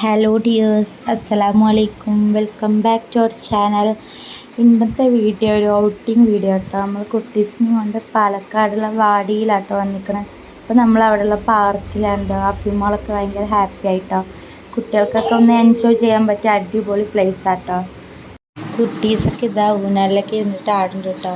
Hello dears അസ്സലാമു അലൈക്കും welcome back to our channel ഇന്നത്തെ വീഡിയോ ഒരു ഔട്ടിങ് വീഡിയോ കേട്ടോ നമ്മൾ കുട്ടീസിനെ കൊണ്ട് പാലക്കാടുള്ള വാടിയിലാട്ടോ വന്നിരിക്കണത് അപ്പോൾ നമ്മൾ അവിടെയുള്ള പാർക്കിലാണ് എന്താ അഫിമോളൊക്കെ ഭയങ്കര ഹാപ്പി ആയിട്ടോ. കുട്ടികൾക്കൊക്കെ ഒന്ന് എൻജോയ് ചെയ്യാൻ പറ്റിയ അടിപൊളി പ്ലേസ് ആട്ടോ. കുട്ടീസൊക്കെ ഇതാ ഊനാലിലൊക്കെ ഇരുന്നിട്ട് ആടുന്നുണ്ട് കേട്ടോ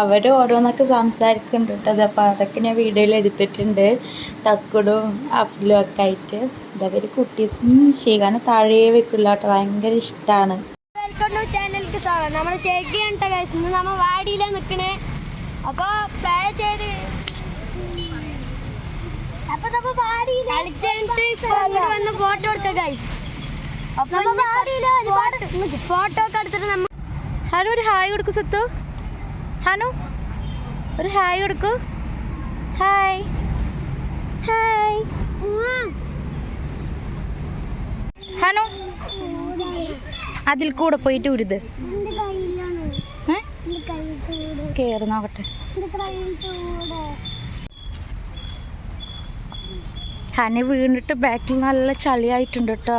അവർ ഓരോന്നൊക്കെ സംസാരിക്കുന്നുണ്ട് കേട്ടോ അതപ്പോൾ അതൊക്കെ ഞാൻ വീഡിയോയിൽ എടുത്തിട്ടുണ്ട്. തക്കുടും അഫ്ലും ഒക്കെ ആയിട്ട്. ഇതവർ കുട്ടീസിനും ഷെയ്ഖാനെ താഴെ വെക്കില്ല കേട്ടോ. ഭയങ്കര ഇഷ്ടമാണ് വെൽക്കം ടു ചാനലിലേക്ക് സ്വാഗതം. നമ്മൾ കേട്ടോ guys. ഇന്ന് നമ്മൾ വാടിയില്ല നിൽക്കണേ അപ്പോൾ പ്ലേ ചെയ്ത് കളിച്ചിട്ട് ഇപ്പൊ ഇങ്ങോട്ട് വന്ന് ഫോട്ടോ അപ്പൊ ഫോട്ടോ ഒക്കെ എടുത്തിട്ട് നമ്മൾ ഹനു ഒരു ഹായ് കൊടുക്കൂ സത്തു. ഹനു ഒരു ഹായ് കൊടുക്കൂ. ഹായ്. ഹായ് ഹനു? അതിൽ കൂടെ പോയിട്ട് ഉരുത്. കയറി നോക്കട്ടെ ഹനി വീണിട്ട് ബാക്കിൽ നല്ല ചളിയായിട്ടുണ്ട് കേട്ടോ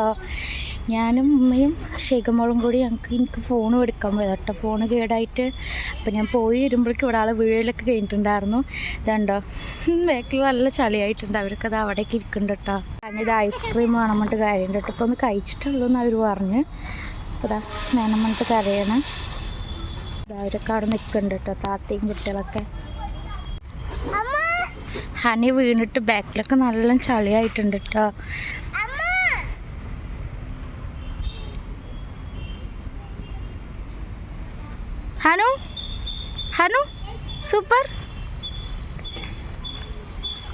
ഞാനും ഉമ്മയും ഷേഖമോളും കൂടി ഞങ്ങൾക്ക് എനിക്ക് ഫോൺ എടുക്കാൻ പോയത് കേട്ടോ. ഫോൺ കേടായിട്ട് അപ്പം ഞാൻ പോയി വരുമ്പോഴേക്കും ഇവിടെ ആൾ വീഴലൊക്കെ കഴിഞ്ഞിട്ടുണ്ടായിരുന്നു. ഇതുണ്ടോ? ബാക്കിൽ നല്ല ചളിയായിട്ടുണ്ട്. അവർക്കത് അവിടേക്ക് ഇരിക്കുന്നുണ്ട് കേട്ടോ. കാരണം ഇത് ഐസ്ക്രീം വേണം എന്നിട്ട് കാര്യം കേട്ടോ. ഇപ്പോൾ ഒന്ന് കഴിച്ചിട്ടുള്ളൂ എന്ന് അവർ പറഞ്ഞ്. അപ്പോൾ ഇതാ വേണം എന്നിട്ട് കരയണം. അവരൊക്കെ അവിടെ നിൽക്കുന്നുണ്ട് കേട്ടോ താത്തയും കുട്ടികളൊക്കെ. ഹണി വീണിട്ട് ബാക്കിലൊക്കെ നല്ല ചളിയായിട്ടുണ്ട് കേട്ടോ. ഹനു? ഹനു? സൂപ്പർ.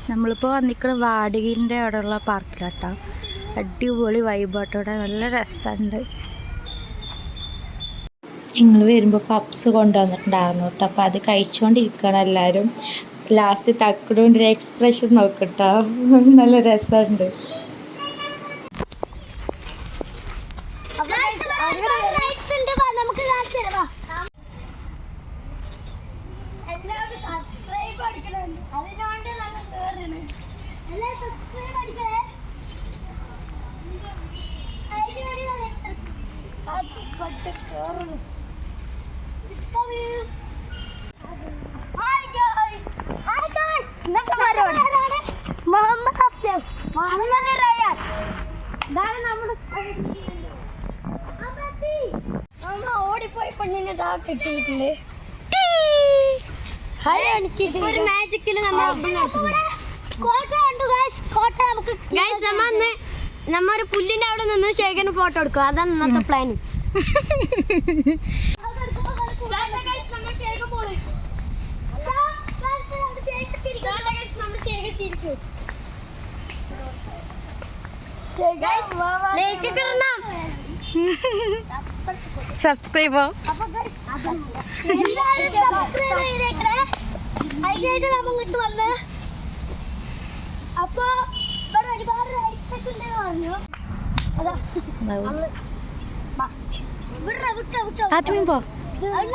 നമ്മളിപ്പോൾ വന്നിക്കുന്ന വാടികിന്റെ അവിടെയുള്ള പാർക്കിലാട്ടോ. അടിപൊളി വൈബാട്ടോടെ നല്ല രസമുണ്ട്. നിങ്ങൾ വരുമ്പോൾ പപ്സ് കൊണ്ടുവന്നിട്ടുണ്ടായിരുന്നു കേട്ടോ. അപ്പോൾ അത് കഴിച്ചുകൊണ്ടിരിക്കണം എല്ലാവരും ലാസ്റ്റ് തക്കടുകൊണ്ട് ഒരു എക്സ്പ്രഷൻ നോക്കട്ടോ നല്ല രസമുണ്ട് നമുക്ക് എല്ലാവരും സബ്സ്ക്രൈബ് അടിക്കണം അതിനുവേണ്ടി ഞങ്ങൾ കേറണം. എല്ലാവരും സബ്സ്ക്രൈബ് അടിക്കണേ. കേറണം. ഹായ് ഗൈസ് ഹായ് ഗൈസ് ഇന്നത്തെ മുഹമ്മദ് അഫ്സൽ. മുഹമ്മദ് റയാൻ. ഇതാണ് നമ്മുടെ ഓടിപ്പോയി പെണ്ണിനെ ഇതാ കിട്ടിയിട്ടുണ്ട്. ഒരു നമ്മൾ കോട്ട കണ്ടു ഗൈസ് കോട്ട നമുക്ക് ഗൈസ് നമ്മ അന്ന് നമ്മ ഒരു പുല്ലിന്റെ അവിടെ നിന്ന് ശേഖരന് ഫോട്ടോ എടുക്കും അതാണ് ഇന്നത്തെ പ്ലാൻ ലേക്ക് കിടണം സബ്സ്ക്രൈബോ അതിനായിട്ട് നമ്മൾ ഇങ്ങോട്ട് വന്ന് അപ്പൊ ഇവിടെ ഒരുപാട് റൈറ്റ്സ് ഉണ്ടെന്ന് പറഞ്ഞു അതാ നമ്മൾ. വിട്ടോ വിട്ടോ. ആദ്യം പോ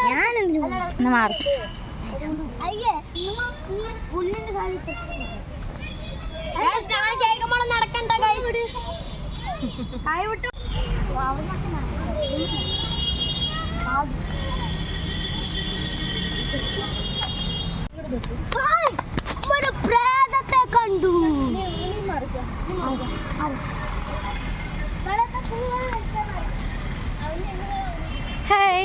ഞാനെന്തിനു പോകും? എന്നാ മാറി അയ്യേ നിങ്ങൾ ഈ പുല്ലിന്റെ സാധനത്തെ നടക്കണ്ട കൈ വിട് കൈ വിട്ടു ഒരു പ്രേതത്തെ കണ്ടു ഹായ്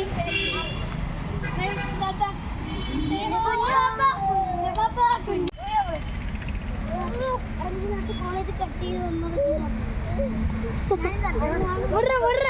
കോളേജ് കട്ട് ചെയ്ത് വിട്ര വിട്ര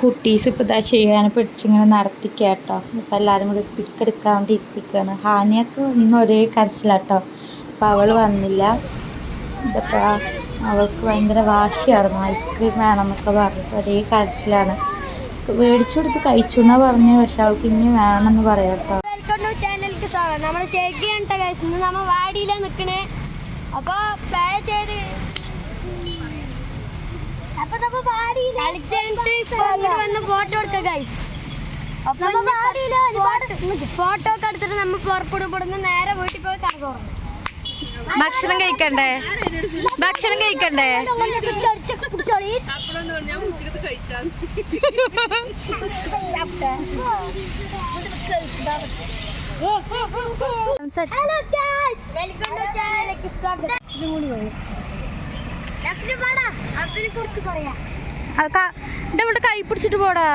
കുട്ടീസ് ഇപ്പോൾ ഇതാ ചെയ്യാൻ പിടിച്ചിങ്ങനെ കേട്ടോ അപ്പോൾ എല്ലാവരും കൂടി പിക്ക് എടുക്കാൻ വേണ്ടി ഇരിപ്പിക്കുകയാണ് ഹാനിയൊക്കെ ഇന്ന് ഒരേ കരച്ചിലാട്ടോ. അപ്പോൾ അവൾ വന്നില്ല. ഇതപ്പോൾ അവൾക്ക് ഭയങ്കര വാശിയായിരുന്നു. ഐസ്ക്രീം വേണമെന്നൊക്കെ പറഞ്ഞിട്ട് ഒരേ കരച്ചിലാണ്. മേടിച്ചു കൊടുത്ത് കഴിച്ചു എന്നാ പറഞ്ഞു പക്ഷെ അവൾക്ക് ഇനി വേണമെന്ന് പറയാം കേട്ടോ. വെൽക്കം ടു സ്വാഗതം. നമ്മൾ. ഇന്ന് നിൽക്കണേ അപ്പോൾ പ്ലേ ചെയ്ത്. അപ്പൊ നമ്മ പാടിയില്ല കളിച്ചിട്ട് ഇപ്പൊ ഇങ്ങോട്ട് വന്ന് ഫോട്ടോ അപ്പോൾ ഫോട്ടോ ഒക്കെ എടുത്തിട്ട് നമ്മൾ പുറപ്പെടുമ്പോൾ നേരെ വീട്ടിൽ പോയി കടന്നു ഭക്ഷണം കഴിക്കണ്ടേ? ഭക്ഷണം കഴിക്കണ്ടേ? ഇവിടെ കൈ പിടിച്ചിട്ട് പോടാ?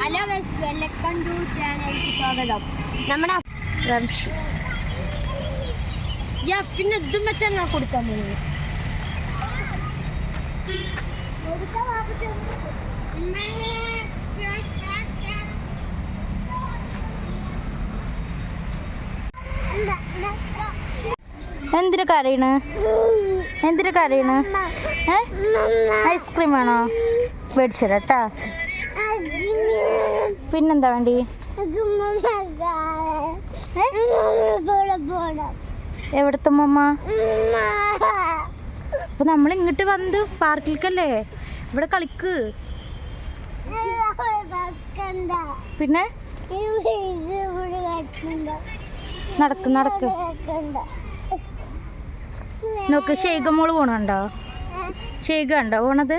ഹലോ ഗൈസ് വെൽക്കം ടു ചാനലിലേക്ക് സ്വാഗതം. നമ്മുടെ റംഷി. യാ പിന്നെ ഇതും വെച്ചാൽ ഞാൻ കൊടുക്കാൻ പോകുന്നത്. എന്തിനു കരയണ്? എന്തിനു കരയണ്? ഏ? ഐസ്ക്രീം വേണോ? മേടിച്ചരാട്ടാ പിന്നെന്താ വേണ്ടി? എവിടത്തെ മമ്മ അപ്പൊ നമ്മൾ ഇങ്ങോട്ട് വന്ന് പാർക്കിലേക്കല്ലേ ഇവിടെ കളിക്ക്. പിന്നെ? നടക്ക് നടക്ക്. നോക്ക് ഷെയ്ഖ മോൾ പോണുണ്ടോ ഷെയ്ഖ ഉണ്ടോ പോണത്?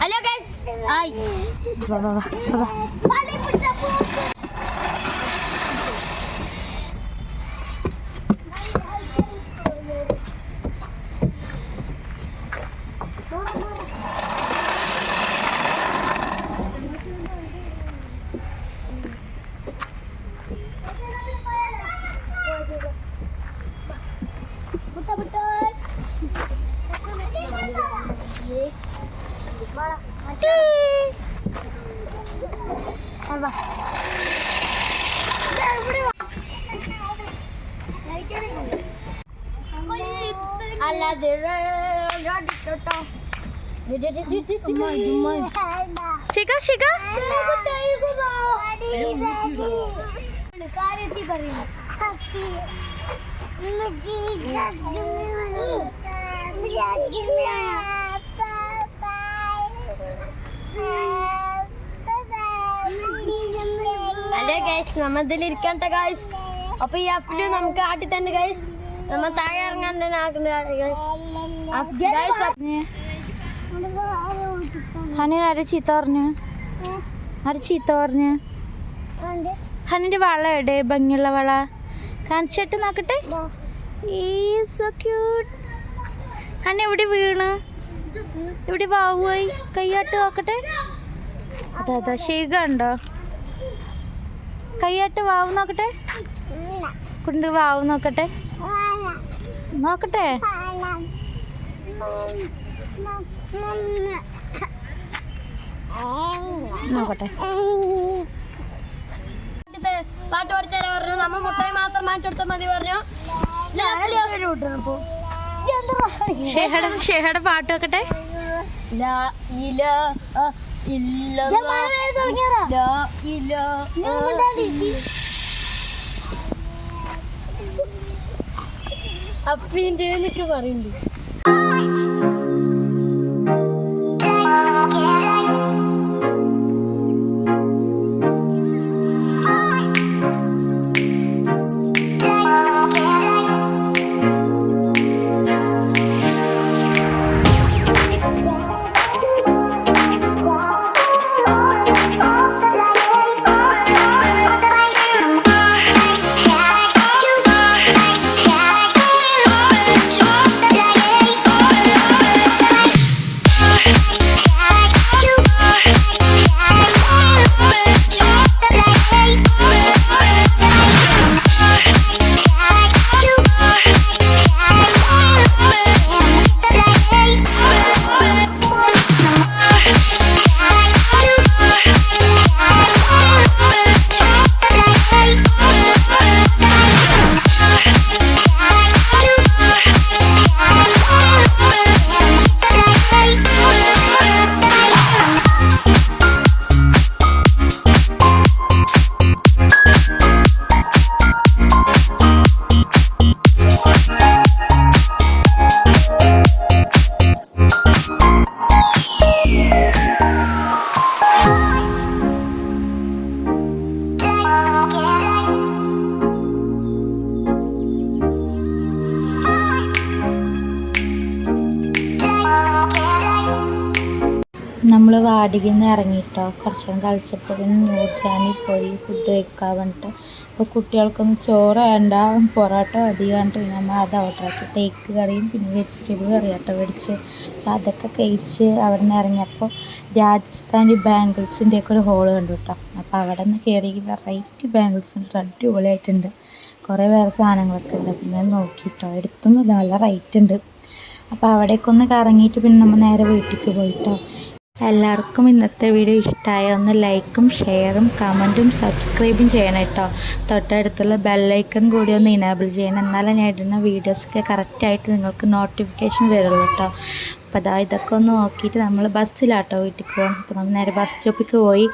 Hello guys. വാ, വാ, വാ, വാ. ഷിക ഷിക കാര്യത്തിൽ പറയുന്നു ഹലോ ഗൈസ് നമ്മ ഇതിൽ ഇരിക്കണ്ട ഗൈസ് അപ്പൊ ഈ അഫിൽ നമുക്ക് ആട്ടി തന്നെ ഗൈസ് നമ്മ താഴെ ഇറങ്ങാൻ തന്നെ ഗൈസ് ഹനിന് ആര് ചീത്ത പറഞ്ഞു? ആര് ചീത്ത പറഞ്ഞു? ഹനിന്റെ വള എവിടെ? ഭംഗിയുള്ള വള. കാണിച്ചിട്ട് നോക്കട്ടെ. ഹണി എവിടെ വീണ്? എവിടെ വാവുമായി കൈയാട്ട് നോക്കട്ടെ. അതെ അതെ ഷെയ്ക ഉണ്ടോ കൈയാട്ട് വാവ് നോക്കട്ടെ. കൊണ്ട് വാവ് നോക്കട്ടെ? നോക്കട്ടെ? നോക്കട്ടെ. പാട്ട് പഠിച്ചാലേ പറഞ്ഞു. നമ്മ മുട്ടായി മാത്രം വാങ്ങിച്ചെടുത്താൽ മതി പറഞ്ഞു. ഷെഹയുടെ പാട്ട് നോക്കട്ടെ. ലാ ഇല അ ഇല്ല അപ്പിന്റെ എന്നൊക്കെ പറയുന്നുണ്ട് ഇറങ്ങിയിട്ടോ കുറച്ച് കളിച്ചപ്പോൾ പിന്നെ നൂർജാനിൽ പോയി ഫുഡ് കഴിക്കാൻ വേണ്ടിട്ട് അപ്പോൾ കുട്ടികൾക്കൊന്നും ചോറ് വേണ്ട പൊറോട്ട മതി പറഞ്ഞിട്ട് പിന്നെ നമ്മൾ അത് ഓർഡർ ആക്കി. ടേക്ക് കറിയും പിന്നെ വെജിറ്റബിൾ കറിയാട്ടോ മേടിച്ച്. അപ്പോൾ അതൊക്കെ കഴിച്ച് അവിടെ നിന്ന് ഇറങ്ങിയപ്പോൾ രാജസ്ഥാനി ബാംഗിൾസിന്റെ ഒക്കെ ഒരു ഹോൾ കണ്ടു കേട്ടോ. അപ്പോൾ അവിടെ നിന്ന് കയറി വെറൈറ്റി ബാംഗിൾസ് ഉണ്ട്. അടിപൊളിയായിട്ടുണ്ട്. കുറേ വേറെ സാധനങ്ങളൊക്കെ ഉണ്ട്. പിന്നെ നോക്കിയിട്ടോ എടുത്തൊന്നുമില്ല നല്ല റേറ്റ് ഉണ്ട്. അപ്പോൾ അവിടേക്കൊന്ന് കറങ്ങിയിട്ട് പിന്നെ നമ്മൾ നേരെ വീട്ടിലേക്ക് പോയിട്ടോ എല്ലാവർക്കും ഇന്നത്തെ വീഡിയോ ഇഷ്ടമായ ഒന്ന് ലൈക്കും ഷെയറും കമന്റും സബ്സ്ക്രൈബും ചെയ്യണം കേട്ടോ. തൊട്ടടുത്തുള്ള ബെല്ലൈക്കൺ കൂടി ഒന്ന് ഇനേബിൾ ചെയ്യണം. എന്നാലേ ഞാൻ ഇടുന്ന വീഡിയോസൊക്കെ കറക്റ്റായിട്ട് നിങ്ങൾക്ക് നോട്ടിഫിക്കേഷൻ വരുള്ളൂ കേട്ടോ. അപ്പോൾ അതാ ഇതൊക്കെ ഒന്ന് നോക്കിയിട്ട് നമ്മൾ ബസ്സിലാട്ടോ വീട്ടിൽ പോകണം അപ്പോൾ നമ്മൾ നേരെ ബസ് സ്റ്റോപ്പിലേക്ക് പോയി.